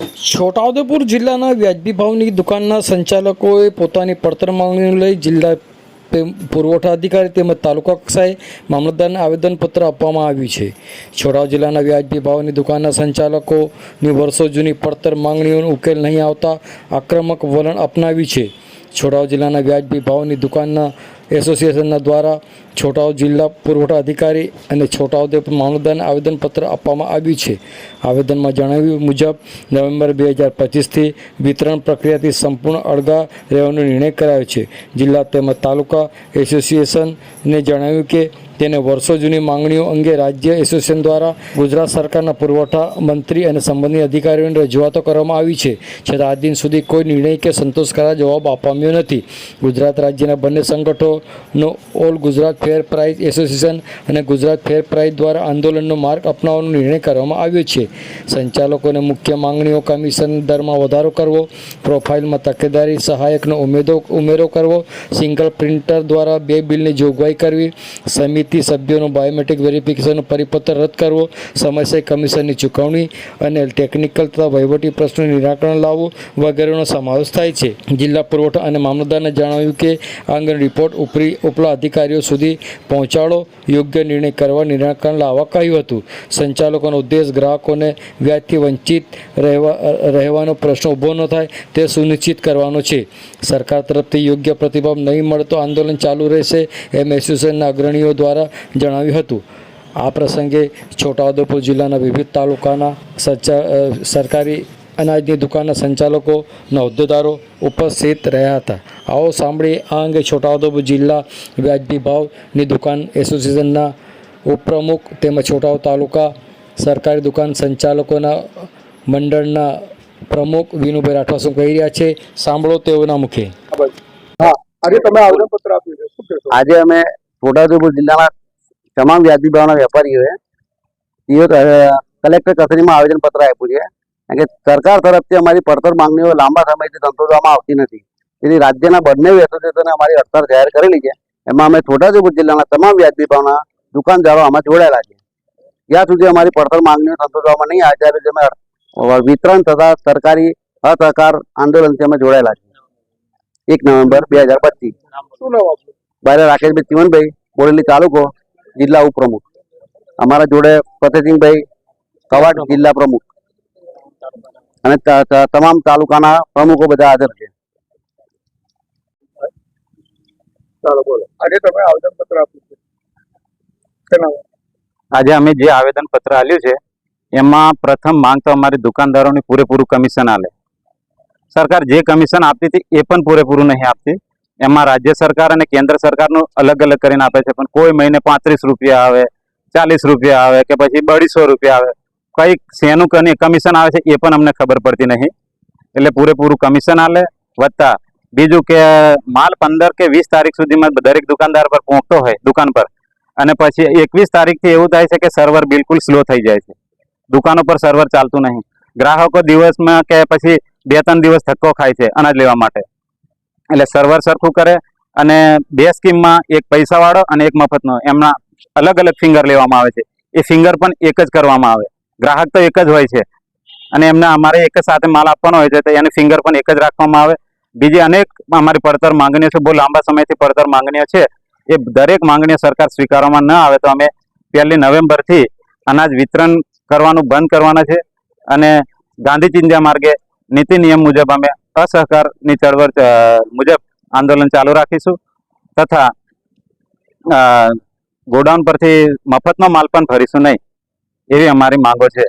છોટાઉદેપુર જિલ્લાના વ્યાજબી ભાવની દુકાનના સંચાલકોએ પોતાની પડતર માંગણીઓ લઈ જિલ્લા પુરવઠા અધિકારી તેમજ તાલુકા કક્ષાએ મામલતદારને આવેદનપત્ર આપવામાં આવ્યું છે. છોટાઉ જિલ્લાના વ્યાજબી ભાવની દુકાનના સંચાલકોની વર્ષો જૂની પડતર માંગણીઓનો ઉકેલ નહીં આવતા આક્રમક વલણ અપનાવ્યું છે. છોટાઉ જિલ્લાના વ્યાજબી ભાવની દુકાનના એસોસિએશનના દ્વારા છોટાઉ જિલ્લા પુરવઠા અધિકારી અને છોટાઉદેપુર મામલતદારને આવેદનપત્ર આપવામાં આવ્યું છે. આવેદનમાં જણાવ્યું મુજબ, નવેમ્બર બે હજાર પચીસથી વિતરણ પ્રક્રિયાથી સંપૂર્ણ અળગા રહેવાનો નિર્ણય કરાયો છે. જિલ્લા તેમજ તાલુકા એસોસિએશનને જણાવ્યું કે તેને વર્ષો જૂની માંગણીઓ અંગે રાજ્ય એસોસિએશન દ્વારા ગુજરાત સરકારના પુરવઠા મંત્રી અને સંબંધિત અધિકારીઓને રજૂઆતો કરવામાં આવી છે. છતાં આજ દિન સુધી કોઈ નિર્ણય કે સંતોષકારક જવાબ આપવામાં નથી. ગુજરાત રાજ્યના બંને સંગઠનો all Gujarat fair price association અને ગુજરાત ફેર પ્રાઇઝ દ્વારા આંદોલનનો માર્ગ અપનાવવાનો નિર્ણય કરવામાં આવ્યો છે. સંચાલકોને મુખ્ય માંગણીઓ કમિશન દરમાં વધારો કરવો, પ્રોફાઇલમાં તકેદારી સહાયકનો ઉમેદો ઉમેરો કરવો, સિંગલ પ્રિન્ટર દ્વારા બે બિલની જોગવાઈ કરવી, સમિતિ સભ્યોનું બાયોમેટ્રિક વેરિફિકેશનનો પરિપત્ર રદ કરવો, સમયસર કમિશનની ચૂકવણી અને ટેકનિકલ તથા વહીવટી પ્રશ્નોનું નિરાકરણ લાવવું વગેરેનો સમાવેશ થાય છે. જિલ્લા પુરવઠા અને મામલતદારને જણાવ્યું કે, આ અંગેનો રિપોર્ટ ઉપરી ઉપલા અધિકારીઓ સુધી પહોંચાડો, યોગ્ય નિર્ણય કરવા નિરાકરણ લાવવા કહ્યું હતું. સંચાલકોનો ઉદ્દેશ ગ્રાહકોને વ્યાજથી વંચિત રહેવા, રહેવાનો પ્રશ્ન ઊભો ન થાય, તે સુનિશ્ચિત કરવાનો છે. સરકાર તરફથી યોગ્ય પ્રતિભાવ નહીં મળતો આંદોલન ચાલુ રહેશે, એમ એસોસિએશનના અગ્રણીઓ દ્વારા જણાવ્યું હતું. આ પ્રસંગે છોટાઉદેપુર જિલ્લાના વિવિધ તાલુકાના સરકારી અનાજની દુકાનના સંચાલકો હોદ્દેદારો ઉપસ્થિત રહ્યા હતા. આવો સાંભળી આ અંગે છોટાઉદેપુર જિલ્લા વ્યાજબી ભાવની દુકાન એસોસિએશનના ઉપપ્રમુખ તેમજ છોટાઉ તાલુકા સરકારી દુકાન સંચાલકોના મંડળના પ્રમુખ વિનુભાઈ રાઠવા શું કહી રહ્યા છે. સાંભળો તેઓના મુખે. આજે તમે આવેદનપત્ર આપ્યું છે. શું કહેશો? આજે અમે છોટાઉદેપુર જિલ્લાના તમામ વ્યાજબી ભાવના વેપારીઓએ સીઓ કલેક્ટર કચેરીમાં આવેદનપત્ર આપ્યું છે. કારણ કે સરકાર તરફથી અમારી પડતર માંગણીઓ લાંબા સમયથી સંતોષવામાં આવતી નથી. તેથી રાજ્યના બંને એસોસિએશને અમારી હડતાળ જાહેર કરેલી છે. એમાં અમે છોટાઉદેપુર જિલ્લાના તમામ વ્યાજબી ભાવના દુકાનદારો આમાં જોડાયેલા છે. જ્યાં સુધી અમારી પડતર માંગણીઓ સંતોષવામાં નહીં આવે ત્યારે અમે વિતરણ તથા સરકારી અસહકાર આંદોલનથી અમે જોડાયેલા છીએ. એક નવેમ્બર બે હજાર પચીસ. બારે રાકેશભાઈ ચીમનભાઈ બોરેલી તાલુકો જિલ્લા ઉપપ્રમુખ. અમારા જોડે ફતેસિંહભાઈ કવાટ જિલ્લા પ્રમુખ. અને તમામ તાલુકાના પ્રમુખો બધા હાજર છે. ચાલો બોલો. આજે તમે આવેદનપત્ર આપ્યું છે. શેના માટે? આજે અમે જે આવેદન પત્ર આપ્યું છે એમાં પ્રથમ માંગ તો અમારી દુકાનદારોની પૂરેપૂરું કમિશન આલે. સરકાર જે કમિશન આપતી હતી એ પણ પૂરેપૂરું નહીં આપતી. એમાં રાજ્ય સરકાર અને કેન્દ્ર સરકારનું અલગ અલગ કરીને આપે છે. પણ કોઈ મહિને પાંત્રીસ રૂપિયા આવે, ચાલીસ રૂપિયા આવે કે પછી બળીસો રૂપિયા આવે. કઈ શેનું કની કમિશન આવે છે એ પણ અમને ખબર પડતી નહીં. એટલે પૂરેપૂરું કમિશન આલે, વત્તા બીજું કે માલ પંદર કે વીસ તારીખ સુધીમાં દરેક દુકાનદાર પર પહોંચતો હોય, દુકાન પર. અને પછી એકવીસ તારીખથી એવું થાય છે કે સર્વર બિલકુલ સ્લો થઈ જાય છે. દુકાનો પર સર્વર ચાલતું નહીં. ગ્રાહકો દિવસમાં કે પછી બે ત્રણ દિવસ ધક્કો ખાય છે અનાજ લેવા માટે. એટલે સર્વર સરખું કરે અને બે સ્કીમમાં એક પૈસાવાળો અને એક મફતનો. એમના અલગ અલગ ફિંગર લેવામાં આવે છે. એ ફિંગર પણ એક જ કરવામાં આવે. ગ્રાહક તો એક જ હોય છે. અને એમને અમારે એક જ સાથે માલ આપવાનો હોય છે, તો એની ફિંગર પણ એક જ રાખવામાં આવે. બીજી અનેક અમારી પડતર માંગણીઓ છે, બહુ લાંબા સમયથી પડતર માંગણીઓ છે. એ દરેક માંગણીઓ સરકાર સ્વીકારવામાં ન આવે તો અમે પહેલી નવેમ્બરથી અનાજ વિતરણ કરવાનું બંધ કરવાના છે. અને ગાંધી ચિંધ્યા માર્ગે નીતિ નિયમ મુજબ અમે અસહકારની ચળવળ મુજબ આંદોલન ચાલુ રાખીશું તથા ગોડાઉન પરથી મફતનો માલ પણ ભરીશું નહીં એવી અમારી માંગો છે?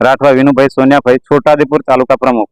રાઠવા વિનુભાઈ સોનિયાભાઈ છોટાદીપુર તાલુકા પ્રમુખ